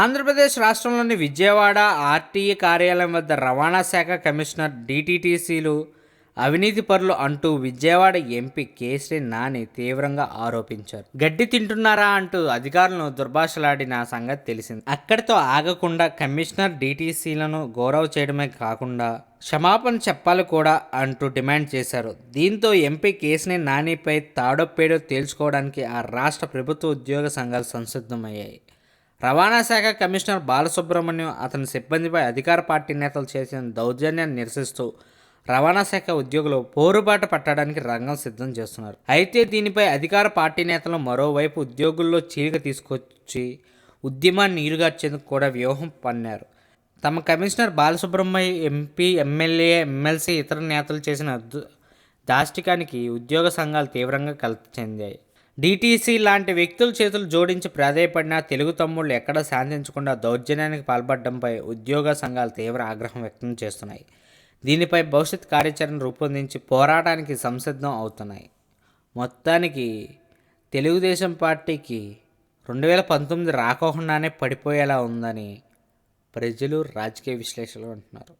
ఆంధ్రప్రదేశ్ రాష్ట్రంలోని విజయవాడ ఆర్టీఏ కార్యాలయం వద్ద రవాణా శాఖ కమిషనర్ డిటిటిసిలు అవినీతి పరులు అంటూ విజయవాడ ఎంపీ కేసరి నాని తీవ్రంగా ఆరోపించారు. గడ్డి తింటున్నారా అంటూ అధికారులను దుర్భాషలాడిన సంగతి తెలిసింది. అక్కడితో ఆగకుండా కమిషనర్ డిటిసిలను గౌరవ చేయడమే కాకుండా క్షమాపణ చెప్పాలి కూడా అంటూ డిమాండ్ చేశారు. దీంతో ఎంపీ కేసుని నానిపై తాడొప్పేడో తేల్చుకోవడానికి ఆ రాష్ట్ర ప్రభుత్వ ఉద్యోగ సంఘాలు సంసిద్ధమయ్యాయి. రవాణా శాఖ కమిషనర్ బాలసుబ్రహ్మణ్యం అతని సిబ్బందిపై అధికార పార్టీ నేతలు చేసిన దౌర్జన్యాన్ని నిరసిస్తూ రవాణా శాఖ ఉద్యోగులు పోరుబాట పట్టడానికి రంగం సిద్ధం చేస్తున్నారు. అయితే దీనిపై అధికార పార్టీ నేతలు మరోవైపు ఉద్యోగుల్లో చీలిక తీసుకొచ్చి ఉద్యమాన్ని నీరుగార్చేందుకు కూడా వ్యూహం పన్నారు. తమ commissioner Balasubrahmanya MP MLA MLC ఇతర నేతలు చేసిన దాష్టికానికి ఉద్యోగ సంఘాలు తీవ్రంగా కలత చెందాయి. డీటీసీ లాంటి వ్యక్తుల చేతులు జోడించి ప్రాధాయపడిన తెలుగు తమ్ముళ్ళు ఎక్కడ శాంతించకుండా దౌర్జన్యానికి పాల్పడడంపై ఉద్యోగ సంఘాలు తీవ్ర ఆగ్రహం వ్యక్తం చేస్తున్నాయి. దీనిపై భవిష్యత్ కార్యాచరణ రూపొందించి పోరాటానికి సంసిద్ధం అవుతున్నాయి. మొత్తానికి తెలుగుదేశం పార్టీకి రెండు వేల పంతొమ్మిది రాకోకుండానే పడిపోయేలా ఉందని ప్రజలు రాజకీయ విశ్లేషకులు అంటున్నారు.